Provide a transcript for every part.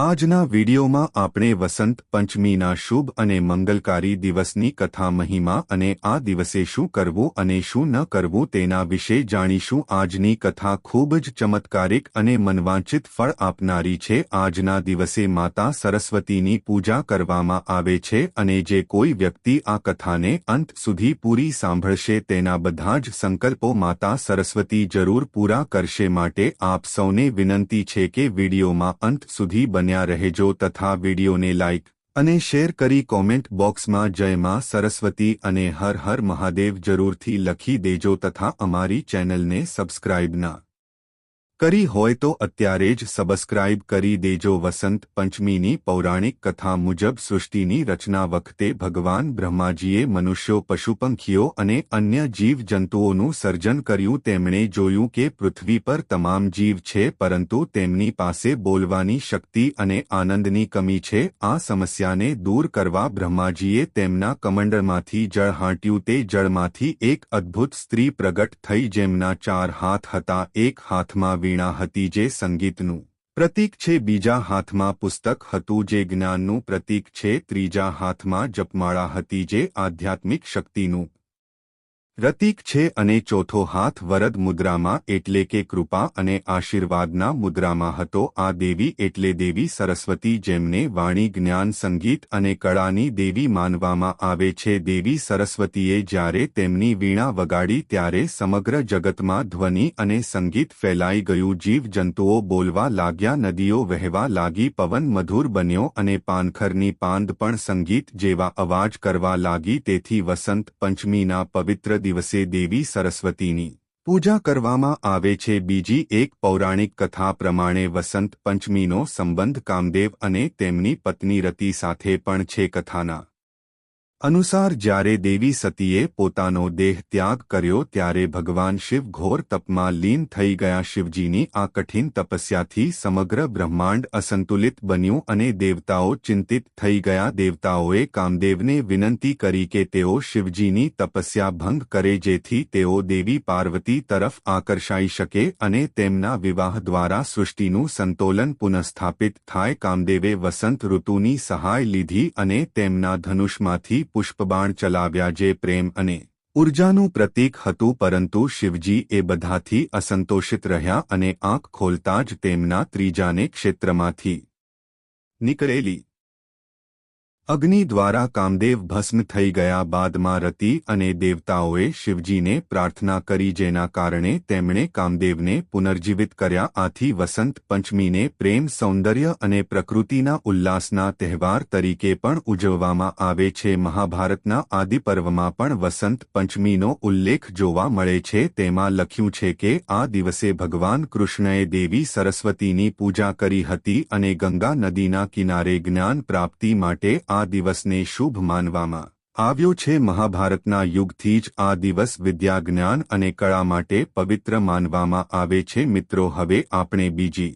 આજના વિડીયોમાં આપણે વસંત પંચમીના શુભ અને મંગલકારી દિવસની કથા મહિમા અને આ દિવસે શું કરવું અને શું ન કરવું તેના વિશે જાણીશું. આજની કથા ખૂબ જ ચમત્કારિક અને મનવાંચિત ફળ આપનારી છે. આજના દિવસે માતા સરસ્વતીની પૂજા કરવામાં આવે છે અને જે કોઈ વ્યક્તિ આ કથાને અંત સુધી પૂરી સાંભળશે તેના બધા જ સંકલ્પો માતા સરસ્વતી જરૂર પૂરા કરશે માટે આપ સૌને વિનંતી છે કે વિડીયોમાં અંત સુધી બન્યા રહેજો તથા વિડીયોને લાઇક અને શેર કરી કોમેન્ટ બોક્સમાં જય માં સરસ્વતી અને હર હર મહાદેવ જરૂરથી લખી દેજો તથા અમારી ચેનલને સબસ્ક્રાઇબ ના કરી હોય તો અત્યારે જ સબસ્ક્રાઇબ કરી દેજો. વસંત પંચમીની પૌરાણિક કથા મુજબ સૃષ્ટિની રચના વખતે ભગવાન બ્રહ્માજીએ મનુષ્યો પશુપંખીઓ અને અન્ય જીવજંતુઓનું સર્જન કર્યું. તેમણે જોયું કે પૃથ્વી પર તમામ જીવ છે, પરંતુ તેમની પાસે બોલવાની શક્તિ અને આનંદની કમી છે. આ સમસ્યાને દૂર કરવા બ્રહ્માજીએ તેમના કમંડળમાંથી જળ હાંટ્યું. તે જળમાંથી એક અદ્ભુત સ્ત્રી પ્રગટ થઈ, જેમના ચાર હાથ હતા. એક હાથમાં વીણા હતી જે સંગીતનું પ્રતીક છે. બીજા હાથમાં પુસ્તક હતું જે જ્ઞાનનું પ્રતીક છે. ત્રીજા હાથમાં જપમાળા હતી જે આધ્યાત્મિક શક્તિનું પ્રતીક છે અને ચોથો હાથ વરદ મુદ્રામાં એટલે કે કૃપા અને આશીર્વાદના મુદ્રામાં હતો. આ દેવી એટલે દેવી સરસ્વતી જેમને વાણી, જ્ઞાન, સંગીત અને કળાની દેવી માનવામાં આવે છે. દેવી સરસ્વતીએ જ્યારે તેમની વીણા વગાડી ત્યારે સમગ્ર જગતમાં ધ્વનિ અને સંગીત ફેલાઈ ગયું. જીવજંતુઓ બોલવા લાગ્યા, નદીઓ વહેવા લાગી, પવન મધુર બન્યો અને પાનખરની પાંદ પણ સંગીત જેવા અવાજ કરવા લાગી. તેથી વસંત પંચમીના પવિત્ર દિવસે દેવી સરસ્વતીની પૂજા કરવામાં આવે છે. બીજી એક પૌરાણિક કથા પ્રમાણે વસંત પંચમીનો સંબંધ કામદેવ અને તેમની પત્ની રતિ સાથે પણ છે કથાના અનુસાર જ્યારે દેવી સતીએ પોતાનો દેહ ત્યાગ કર્યો ત્યારે ભગવાન શિવ ઘોર તપમાં લીન થઈ ગયા શિવજીની આ કઠિન તપસ્યાથી સમગ્ર બ્રહ્માંડ અસંતુલિત બન્યું અને દેવતાઓ ચિંતિત થઈ ગયા. દેવતાઓએ કામદેવને વિનંતી કરી કે તેઓ શિવજીની તપસ્યા ભંગ કરે જેથી તેઓ દેવી પાર્વતી તરફ આકર્ષાઈ શકે અને તેમના વિવાહ દ્વારા સૃષ્ટિનું સંતોલન પુનઃસ્થાપિત થાય. કામદેવે વસંત ઋતુની સહાય લીધી અને તેમના ધનુષમાંથી પુષ્પબાણ ચલાવ્યા જે પ્રેમ અને ઉર્જાનું પ્રતીક હતું પરંતુ શિવજી એ બધાથી અસંતોષિત રહ્યા અને આંખ ખોલતા જ તેમના ત્રીજાને ક્ષેત્રમાંથી નીકળેલી અગ્નિ દ્વારા કામદેવ ભસ્મ થઈ ગયા બાદમાં રતિ અને દેવતાઓએ શિવજીને પ્રાર્થના કરી જેના કારણે તેમણે કામદેવને પુનર્જીવિત કર્યા. આથી વસંત પંચમીને પ્રેમ, સૌંદર્ય અને પ્રકૃતિના ઉલ્લાસના તહેવાર તરીકે પણ ઉજવવામાં આવે છે. મહાભારતના આદિપર્વમાં પણ વસંત પંચમીનો ઉલ્લેખ જોવા મળે છે. તેમાં લખ્યું છે કે, આ દિવસે ભગવાન કૃષ્ણએ દેવી સરસ્વતીની પૂજા કરી હતી અને ગંગા નદીના કિનારે જ્ઞાન પ્રાપ્તિ માટે આ દિવસને શુભ માનવામાં આવ્યો છે. મહાભારતના યુગથી જ આ દિવસ વિદ્યા જ્ઞાન અને કળા માટે પવિત્ર માનવામાં આવે છે. મિત્રો, હવે આપણે બીજી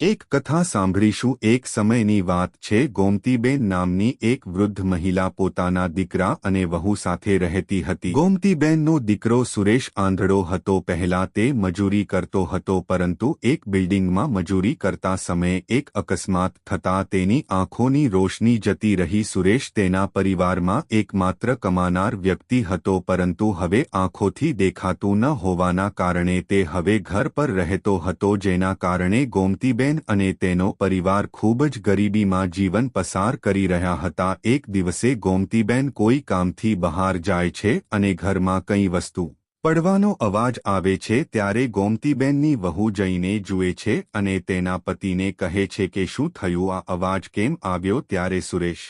એક કથા સાંભળીશું. એક સમયની વાત છે, ગોમતીબેન નામની એક વૃદ્ધ મહિલા પોતાના દીકરા અને વહુ સાથે રહેતી હતી. ગોમતીબેનનો દીકરો સુરેશ આંધળો હતો. પહેલા તે મજૂરી કરતો હતો, પરંતુ એક બિલ્ડિંગમાં મજૂરી કરતા સમયે એક અકસ્માત થતાં તેની આંખોની રોશની જતી રહી. સુરેશ તેના પરિવારમાં એકમાત્ર કમાનાર વ્યક્તિ હતો, પરંતુ હવે આંખોથી દેખાતું ન હોવાના કારણે તે હવે ઘર પર રહેતો હતો, જેના કારણે ગોમતીબેન બેન અને તેનો પરિવાર ખૂબ જ ગરીબીમાં જીવન પસાર કરી રહ્યા હતા. એક દિવસે ગોમતીબેન કોઈ કામથી બહાર જાય છે અને ઘરમાં કંઈ વસ્તુ પડવાનો અવાજ આવે છે ત્યારે ગોમતીબેનની વહુ જઈને જુએ છે અને તેના પતિને કહે છે કે શું થયું? આ અવાજ કેમ આવ્યો? ત્યારે સુરેશ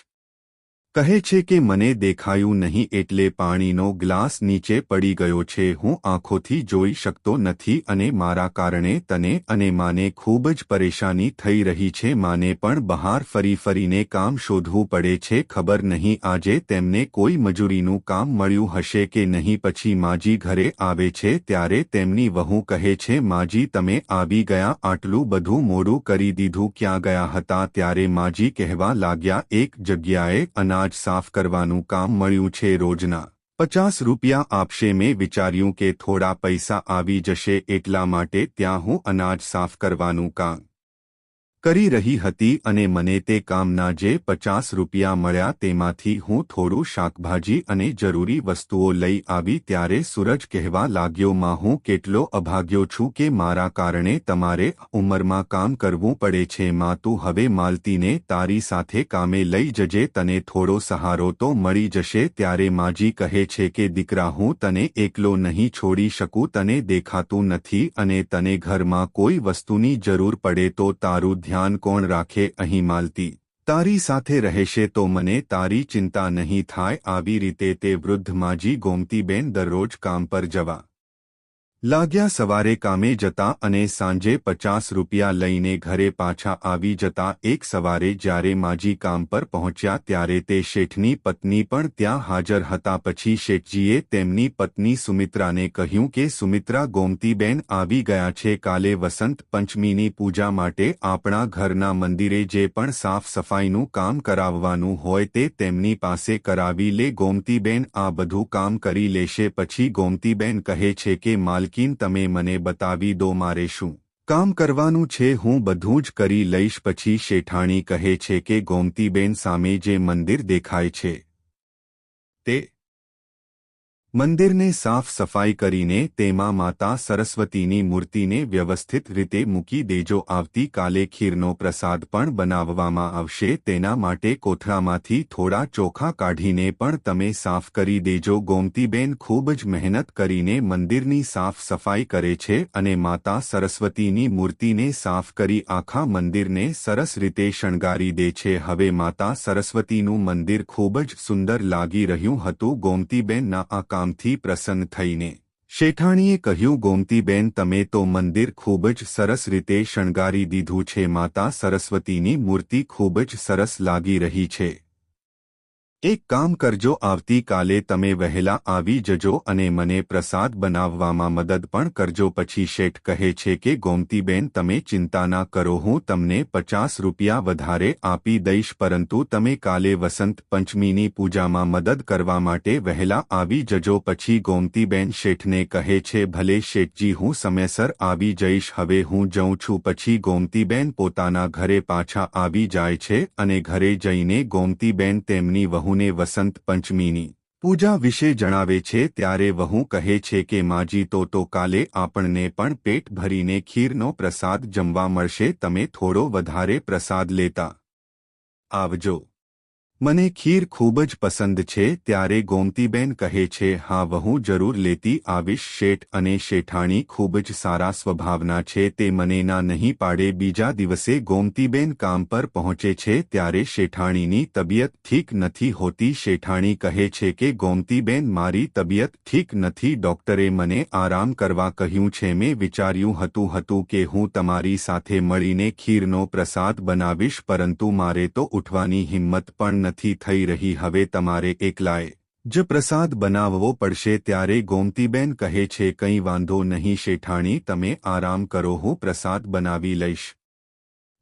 કહે છે કે મને દેખાયું નહીં એટલે પાણીનો ગ્લાસ નીચે પડી ગયો છે, હું આંખોથી જોઈ શકતો નથી અને મારા કારણે તને અને માને ખૂબ જ પરેશાની થઈ રહી છે, માને પણ બહાર ફરી ફરીને કામ શોધવું પડે છે, ખબર નહીં આજે તેમને કોઈ મજૂરીનું કામ મળ્યું હશે કે નહીં, પછી માજી ઘરે આવે છે ત્યારે તેમની વહુ કહે છે, માજી, તમે આવી ગયા, આટલું બધું મોડું કરી દીધું, ક્યાં ગયા હતા? ત્યારે માજી કહેવા લાગ્યા, એક જગ્યાએ અનાજ અનાજ સાફ કરવાનું કામ મળ્યું છે રોજના. પચાસ રૂપિયા આપશે મેં વિચાર્યું કે થોડા પૈસા આવી જશે એટલા માટે ત્યાં હું અનાજ સાફ કરવાનું કામ કરી રહી હતી અને મને તે કામના જે પચાસ રૂપિયા મળ્યા તેમાંથી હું થોડું શાકભાજી અને જરૂરી વસ્તુઓ લઈ આવી ત્યારે સૂરજ કહેવા લાગ્યો, માં, હું કેટલો અભાગ્યો છું કે મારા કારણે તમારે ઉંમરમાં કામ કરવું પડે છે, માં, તું હવે માલતીને તારી સાથે કામે લઈ જજે, તને થોડો સહારો તો મળી જશે. ત્યારે માજી કહે છે કે, દીકરા, હું તને એકલો નહીં છોડી શકું, તને દેખાતું નથી અને તને ઘરમાં કોઈ વસ્તુની જરૂર પડે તો તારું ધ્યાન કોણ રાખે અહીં માલતી? તારી સાથે રહેશે તો મને તારી ચિંતા નહીં થાય. આવી રીતે તે વૃદ્ધ માજી ગોમતીબેન દરરોજ કામ પર જવા. લાગ્યા સવારે કામે જતા અને સાંજે પચાસ રૂપિયા લઈને ઘરે પાછા આવી જતા એક સવારે જ્યારે માજી કામ પર પહોંચ્યા ત્યારે તે શેઠની પત્ની પણ ત્યાં હાજર હતા પછી શેઠજીએ તેમની પત્ની સુમિત્રાને કહ્યું કે સુમિત્રા ગોમતીબેન આવી ગયા છે કાલે વસંત પંચમીની પૂજા માટે આપણા ઘરના મંદિરે જે પણ સાફ સફાઈનું કામ કરાવવાનું હોય તે તેમની પાસે કરાવી લે ગોમતીબેન આ બધું કામ કરી લેશે પછી ગોમતીબેન કહે છે કે માલ માલકીન તમે મને બતાવી દો મારે શું કામ કરવાનું છે, હું બધું જ કરી લઈશ, પછી શેઠાણી કહે છે કે ગોમતીબેન સામે જે મંદિર દેખાય છે તે મંદિરને સાફ સફાઈ કરીને તેમાં માતા સરસ્વતીની મૂર્તિને વ્યવસ્થિત રીતે મૂકી દેજો. આવતીકાલે ખીરનો પ્રસાદ પણ બનાવવામાં આવશે. તેના માટે કોથળામાંથી થોડા ચોખા કાઢીને પણ તમે સાફ કરી દેજો. ગોમતીબેન ખૂબ જ મહેનત કરીને મંદિરની સાફ સફાઈ કરે છે અને માતા સરસ્વતીની મૂર્તિને સાફ કરી આખા મંદિરને સરસ રીતે શણગારી દે છે. હવે માતા સરસ્વતીનું મંદિર ખૂબ જ સુંદર લાગી રહ્યું હતું. ગોમતીબેનના આ કામથી પ્રસન્ન થઈને, શેઠાણીએ કહ્યું, ગોમતીબેન, તમે તો મંદિર ખૂબ જ સરસ રીતે શણગારી દીધું છે, માતા સરસ્વતીની મૂર્તિ ખૂબ જ સરસ લાગી રહી છે. એક કામ કરજો આવતીકાલે તમે વહેલા આવી જજો અને મને પ્રસાદ બનાવવામાં મદદ પણ કરજો. પછી શેઠ કહે છે કે, ગોમતીબેન, તમે ચિંતા ના કરો, હું તમને પચાસ રૂપિયા વધારે આપી દઈશ, પરંતુ તમે કાલે વસંત પંચમીની પૂજામાં મદદ કરવા માટે વહેલા આવી જજો. પછી ગોમતીબેન શેઠને કહે છે, ભલે શેઠજી, હું સમયસર આવી જઈશ, હવે હું જઉં છું. પછી ગોમતીબેન પોતાના ઘરે પાછા આવી જાય છે અને ઘરે જઈને ગોમતીબેન તેમની વહુ વહુને વસંત પંચમીની પૂજા વિશે જણાવે છે, ત્યારે વહુ કહે છે કે, માજી તો તો કાલે આપણને પણ પેટ ભરીને ખીરનો પ્રસાદ જમવા મળશે, તમે થોડો વધારે પ્રસાદ લેતા આવજો. મને ખીર ખૂબ જ પસંદ છે ત્યારે ગોમતીબેન કહે છે, હા, વહુ, જરૂર લેતી આવીશ. શેઠ અને શેઠાણી ખૂબ જ સારા સ્વભાવના છે. તે મને ના નહીં પાડે. બીજા દિવસે ગોમતીબેન કામ પર પહોંચે છે ત્યારે શેઠાણીની તબિયત ઠીક નથી હોતી. શેઠાણી કહે છે કે, ગોમતીબેન, મારી તબિયત ઠીક નથી. ડોક્ટરે મને આરામ કરવા કહ્યું છે. મેં વિચાર્યું હતું હતું કે હું તમારી સાથે મળીને ખીરનો પ્રસાદ બનાવીશ, પરંતુ મારે તો ઉઠવાની હિંમત પણ નથી થઈ રહી, હવે તમારે એકલાએ જ પ્રસાદ બનાવવો પડશે. ત્યારે ગોમતીબેન કહે છે, કંઈ વાંધો નહીં શેઠાણી, તમે આરામ કરો, હું પ્રસાદ બનાવી લઈશ.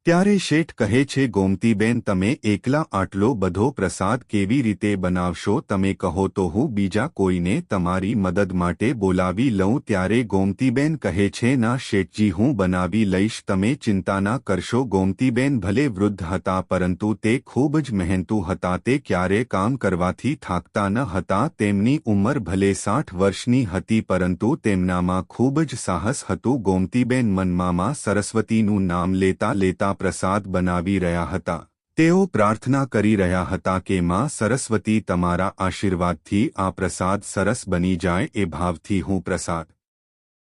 ત્યારે શેઠ કહે છે, ગોમતીબેન, તમે એકલા આટલો બધો પ્રસાદ કેવી રીતે બનાવશો? તમે કહો તો હું બીજા કોઈને તમારી મદદ માટે બોલાવી લઉં. ત્યારે ગોમતીબેન કહે છે, ના શેઠજી, હું બનાવી લઈશ, તમે ચિંતા ના કરશો. ગોમતીબેન ભલે વૃદ્ધ હતા, પરંતુ તે ખૂબ જ મહેનતુ હતા, તે ક્યારે કામ કરવાથી થાકતા ન હતા. તેમની ઉંમર ભલે સાઠ વર્ષની હતી, પરંતુ તેમનામાં ખૂબ જ સાહસ હતું. ગોમતીબેન મનમામાં સરસ્વતીનું નામ લેતા લેતા પ્રસાદ બનાવી રહ્યા હતા. તેઓ પ્રાર્થના કરી રહ્યા હતા કે માં સરસ્વતી તમારા આશીર્વાદથી આ પ્રસાદ સરસ બની જાય એ ભાવથી હું પ્રસાદ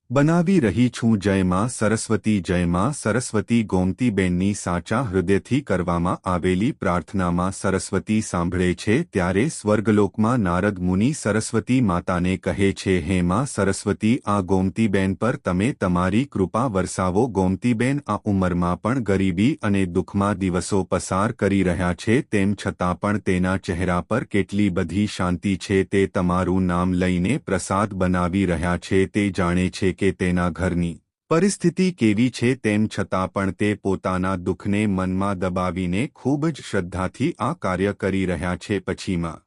બનાવી રહી છું જયમાં સરસ્વતી જયમાં સરસ્વતી ગોમતીબેનની સાચા હૃદયથી કરવામાં આવેલી પ્રાર્થનામાં સરસ્વતી સાંભળે છે, ત્યારે સ્વર્ગલોકમાં નારદ મુનિ સરસ્વતી માતાને કહે છે, હે માં સરસ્વતી, આ ગોમતીબેન પર તમે તમારી કૃપા વરસાવો ગોમતીબેન આ ઉંમરમાં પણ ગરીબી અને દુઃખમાં દિવસો પસાર કરી રહ્યા છે, તેમ છતાં પણ તેના ચહેરા પર કેટલી બધી શાંતિ છે, તે તમારું નામ લઈને પ્રસાદ બનાવી રહ્યા છે, તે જાણે છે કે તેના ઘરની પરિસ્થિતિ કેવી છે તેમ છતાં પણ તે પોતાના દુઃખને મનમાં દબાવીને ખૂબ જ શ્રદ્ધાથી આ કાર્ય કરી રહ્યા છે પછીમાં.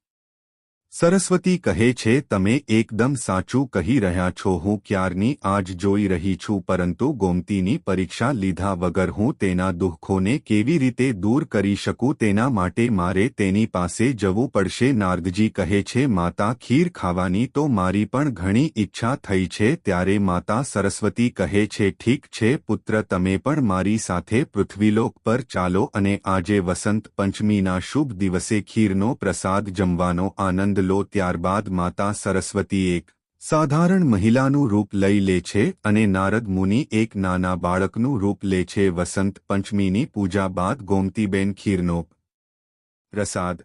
સરસ્વતી કહે છે, તમે એકદમ સાચું કહી રહ્યા છો. હું ક્યારની આજ જોઈ રહી છું, પરંતુ ગોમતીની પરીક્ષા લીધા વગર હું તેના દુઃખોને કેવી રીતે દૂર કરી શકું? તેના માટે મારે તેની પાસે જવું પડશે. નારદજી કહે છે, માતા, ખીર ખાવાની તો મારી પણ ઘણી ઈચ્છા થઈ છે. ત્યારે માતા સરસ્વતી કહે છે, ઠીક છે, પુત્ર, તમે પણ મારી સાથે પૃથ્વીલોક પર ચાલો અને આજે વસંત પંચમીના શુભ દિવસે ખીરનો પ્રસાદ જમવાનો આનંદ લો ત્યારબાદ માતા સરસ્વતી એક સાધારણ મહિલાનું રૂપ લઈ લે છે અને નારદ મુનિ એક નાના બાળકનું રૂપ લે છે. વસંત પંચમીની પૂજા બાદ ગોમતીબેન ખીરનો પ્રસાદ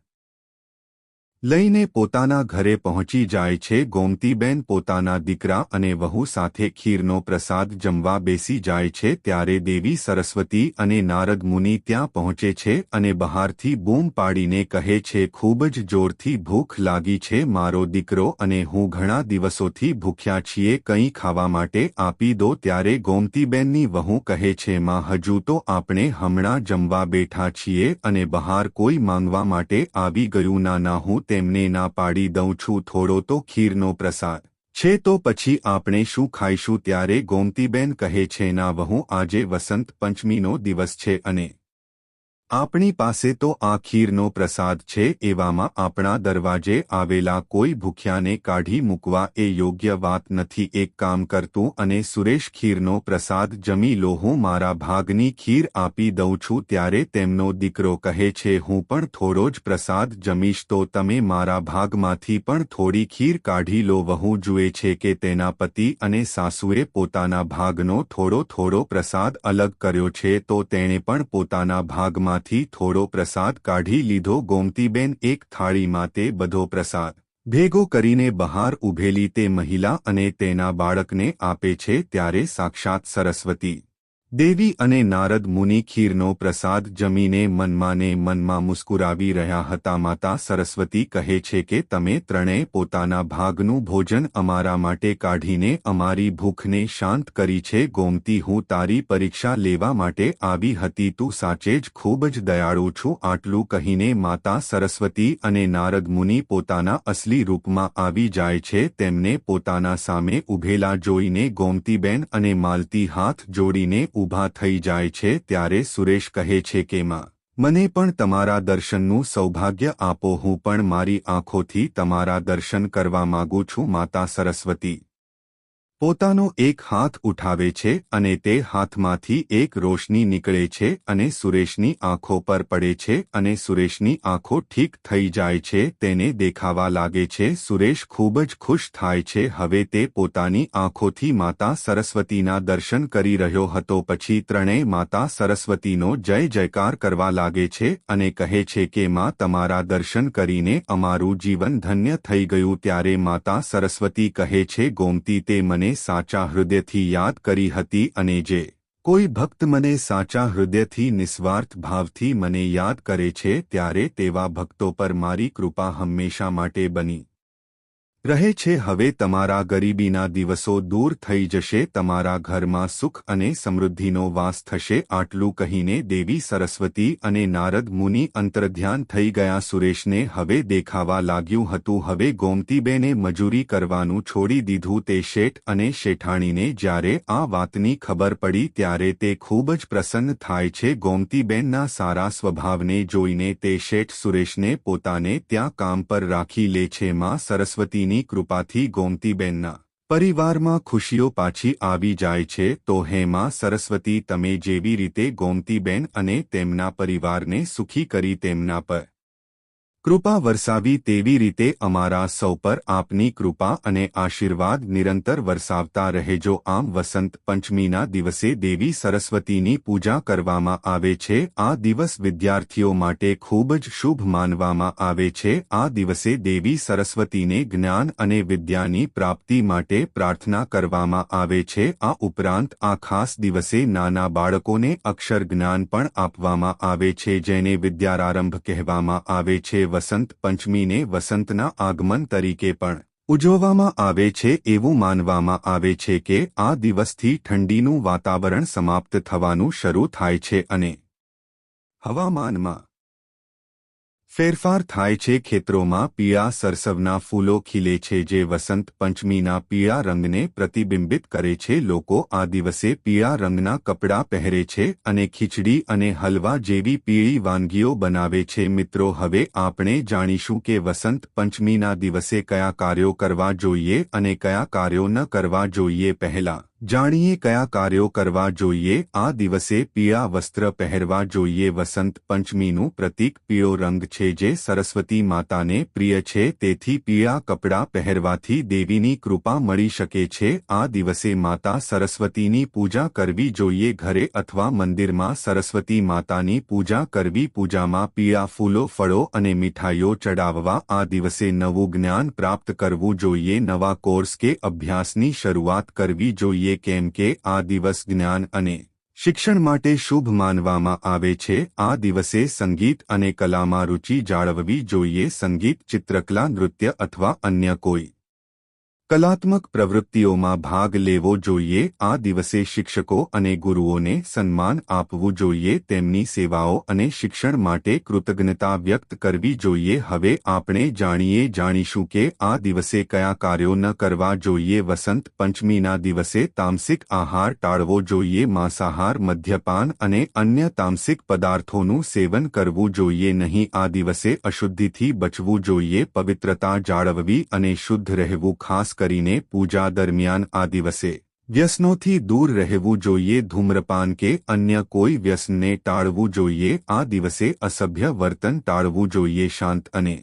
લઈને પોતાના ઘરે પહોંચી જાય છે. ગોમતીબેન પોતાના દીકરા અને વહુ સાથે ખીરનો પ્રસાદ જમવા બેસી જાય છે. ત્યારે દેવી સરસ્વતી અને નારદ મુનિ ત્યાં પહોંચે છે અને બહારથી બૂમ પાડીને કહે છે, ખૂબ જ જોરથી ભૂખ લાગી છે. મારો દીકરો અને હું ઘણા દિવસોથી ભૂખ્યા છીએ. કંઈ ખાવા માટે આપી દો. ત્યારે ગોમતીબેનની વહુ કહે છે, માં, હજુ તો આપણે હમણાં જમવા બેઠા છીએ અને બહાર કોઈ માંગવા માટે આવી ગયું. ના ના, હું તેમને ના પાડી દઉં છું થોડો તો ખીરનો પ્રસાદ. છે તો પછી આપણે શું ખાઈશું ત્યારે ગોમતીબેન કહે છે, ના વહુ, આજે વસંત પંચમીનો દિવસ છે અને આપણી પાસે તો આ ખીરનો પ્રસાદ છે એવામાં આપણા દરવાજે આવેલા કોઈ ભૂખ્યાને કાઢી મૂકવા એ યોગ્ય વાત નથી. એક કામ કરતું અને સુરેશ ખીરનો પ્રસાદ જમી લો. હું મારા ભાગની ખીર આપી દઉં છું ત્યારે તેમનો દીકરો કહે છે, હું પણ થોડો જ પ્રસાદ જમીશ તો તમે મારા ભાગમાંથી પણ થોડી ખીર કાઢી લો. વહુ જુએ છે કે તેના પતિ અને સાસુએ પોતાના ભાગનો થોડો થોડો પ્રસાદ અલગ કર્યો છે તો તેણે પણ પોતાના ભાગમાં માંથી થોડો પ્રસાદ કાઢી લીધો. ગોમતીબેન એક થાળીમાં તે બધો પ્રસાદ ભેગો કરીને બહાર ઊભેલી તે મહિલા અને તેના બાળકને આપે છે ત્યારે સાક્ષાત સરસ્વતી દેવી અને નારદ મુનિ ખીરનો પ્રસાદ જમીને મનમાં ને મનમાં મુસ્કુરાવી રહ્યા હતા. માતા સરસ્વતી કહે છે કે, તમે ત્રણેય પોતાના ભાગનું ભોજન અમારા માટે કાઢીને અમારી ભૂખને શાંત કરી છે. ગોમતી હું તારી પરીક્ષા લેવા માટે આવી હતી. તું સાચે જ ખૂબ જ દયાળુ છું. આટલું કહીને માતા સરસ્વતી અને નારદ મુનિ પોતાના અસલી રૂપમાં આવી જાય છે. તેમને પોતાના સામે ઊભેલા જોઈને ગોમતીબેન અને માલતી હાથ જોડીને ઊભા થઈ જાય છે ત્યારે સુરેશ કહે છે કે, માં, મને પણ તમારા દર્શનનું સૌભાગ્ય આપો. હું પણ મારી આંખોથી તમારા દર્શન કરવા માગું છું, માતા સરસ્વતી. પોતાનો એક હાથ ઉઠાવે છે અને તે હાથમાંથી એક રોશની નીકળે છે અને સુરેશની આંખો પર પડે છે અને સુરેશની આંખો ઠીક થઈ જાય છે, તેને દેખાવા લાગે છે, સુરેશ ખૂબ જ ખુશ થાય છે, હવે તે પોતાની આંખોથી માતા સરસ્વતીના દર્શન કરી રહ્યો હતો, પછી ત્રણેય માતા સરસ્વતીનો જય જયકાર કરવા લાગે છે અને કહે છે કે, માં, તમારા દર્શન કરીને અમારું જીવન ધન્ય થઈ ગયું. ત્યારે માતા સરસ્વતી કહે છે, ગોમતી, તે મને સાચા હૃદયથી યાદ કરી હતી અને જે કોઈ ભક્ત મને સાચા હૃદયથી નિસ્વાર્થ ભાવથી મને યાદ કરે છે, ત્યારે તેવા ભક્તો પર મારી કૃપા હંમેશા માટે બની. રહે છે, હવે તમારા ગરીબીના દિવસો દૂર થઈ જશે, તમારા ઘરમાં સુખ અને સમૃદ્ધિનો વાસ થશે, આટલું કહીને દેવી સરસ્વતી અને નારદ મુનિ અંતર્ધ્યાન થઈ ગયા સુરેશને હવે દેખાવા લાગ્યું હતું, હવે ગોમતીબેને મજૂરી કરવાનું છોડી દીધું તે શેઠ અને શેઠાણીને જ્યારે આ વાતની ખબર પડી ત્યારે તે ખૂબ જ પ્રસન્ન થાય છે, ગોમતીબેનના સારા સ્વભાવને જોઈને તે શેઠ સુરેશને પોતાને ત્યાં કામ પર રાખી લે છે, માં સરસ્વતીની ની કૃપાથી ગોમતીબેનના પરિવારમાં ખુશીઓ પાછી આવી જાય છે, તો હેમાં સરસ્વતી, તમે જેવી રીતે ગોમતીબેન અને તેમના પરિવારને સુખી કરી તેમના પર કૃપા વરસાવી તેવી રીતે અમારા સૌ પર આપની કૃપા અને આશીર્વાદ નિરંતર વરસાવતા રહેજો. આમ વસંત પંચમીના દિવસે દેવી સરસ્વતીની પૂજા કરવામાં આવે છે. આ દિવસ વિદ્યાર્થીઓ માટે ખૂબ જ શુભ માનવામાં આવે છે. આ દિવસે દેવી સરસ્વતીને જ્ઞાન અને વિદ્યાની પ્રાપ્તિ માટે પ્રાર્થના કરવામાં આવે છે. આ ઉપરાંત આ ખાસ દિવસે નાના બાળકોને અક્ષર જ્ઞાન પણ આપવામાં આવે છે, જેને વિદ્યારારંભ કહેવામાં આવે છે. વસંત પંચમીને વસંતના આગમન તરીકે પણ ઉજવવામાં આવે છે એવું માનવામાં આવે છે કે આ દિવસથી ઠંડીનું વાતાવરણ સમાપ્ત થવાનું શરૂ થાય છે અને હવામાનમાં ફેરફાર થાય છે ખેતરોમાં પીળા સરસવના ફૂલો ખીલે છે જે વસંત પંચમીના પીળા રંગને પ્રતિબિંબિત કરે છે. લોકો આ દિવસે પીળા રંગના કપડાં પહેરે છે અને ખીચડી અને હલવા જેવી પીળી વાનગીઓ બનાવે છે. મિત્રો, હવે આપણે જાણીશું કે વસંત પંચમીના દિવસે કયા કાર્યો કરવા જોઈએ અને કયા કાર્યો ન કરવા જોઈએ. પહેલા જાણીએ કયા કાર્યો કરવા જોઈએ? આ દિવસે પીળા વસ્ત્ર પહેરવા જોઈએ. વસંત પંચમીનું પ્રતીક પીળો રંગ છે જે સરસ્વતી માતાને પ્રિય છે. તેથી પીળા કપડાં પહેરવાથી દેવીની કૃપા મળી શકે છે. આ દિવસે માતા સરસ્વતીની પૂજા કરવી જોઈએ. ઘરે અથવા મંદિરમાં સરસ્વતી માતાની પૂજા કરવી. પૂજામાં પીળા ફૂલો, ફળો અને મીઠાઈઓ ચડાવવા. આ દિવસે નવું જ્ઞાન પ્રાપ્ત કરવું જોઈએ. નવા કોર્સ કે અભ્યાસની શરૂઆત કરવી જોઈએ કેમ કે આ દિવસ જ્ઞાન અને શિક્ષણ માટે શુભ માનવામાં આવે છે. આ દિવસે સંગીત અને કલામાં રુચિ જાળવવી જોઈએ. સંગીત, ચિત્રકલા, નૃત્ય અથવા અન્ય કોઈ કલાત્મક પ્રવૃત્તિઓમાં ભાગ લેવો જોઈએ આ દિવસે શિક્ષકો અને ગુરુઓને સન્માન આપવું જોઈએ તેમની સેવાઓ અને શિક્ષણ માટે કૃતજ્ઞતા વ્યક્ત કરવી જોઈએ હવે આપણે જાણીએ જાણીશું કે આ દિવસે કયા કાર્યો ન કરવા જોઈએ વસંત પંચમીના દિવસે તામસિક આહાર ટાળવો જોઈએ માંસાહાર મદ્યપાન અને અન્ય તામસિક પદાર્થોનું સેવન કરવું જોઈએ નહીં આ દિવસે અશુદ્ધિથી બચવું જોઈએ પવિત્રતા જાળવવી અને શુદ્ધ રહેવું ખાસ કરીને પૂજા દરમિયાન આ દિવસે વ્યસનોથી દૂર રહેવું જોઈએ. ધૂમ્રપાન કે અન્ય કોઈ વ્યસનને ટાળવું જોઈએ. આ દિવસે અસભ્ય વર્તન ટાળવું જોઈએ. શાંત અને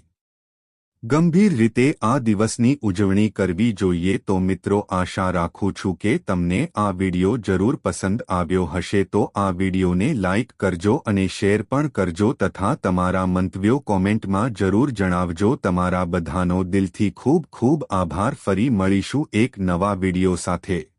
ગંભીર રીતે આ દિવસની ઉજવણી કરવી જોઈએ તો મિત્રો આશા રાખું છું કે તમને આ વિડિયો જરૂર પસંદ આવ્યો હશે તો આ વિડિયોને લાઇક કરજો અને શેર પણ કરજો તથા તમારા મંતવ્યો કોમેન્ટમાં જરૂર જણાવજો. તમારા બધાનો દિલથી ખૂબ ખૂબ આભાર. ફરી મળીશું એક નવા વિડિયો સાથે.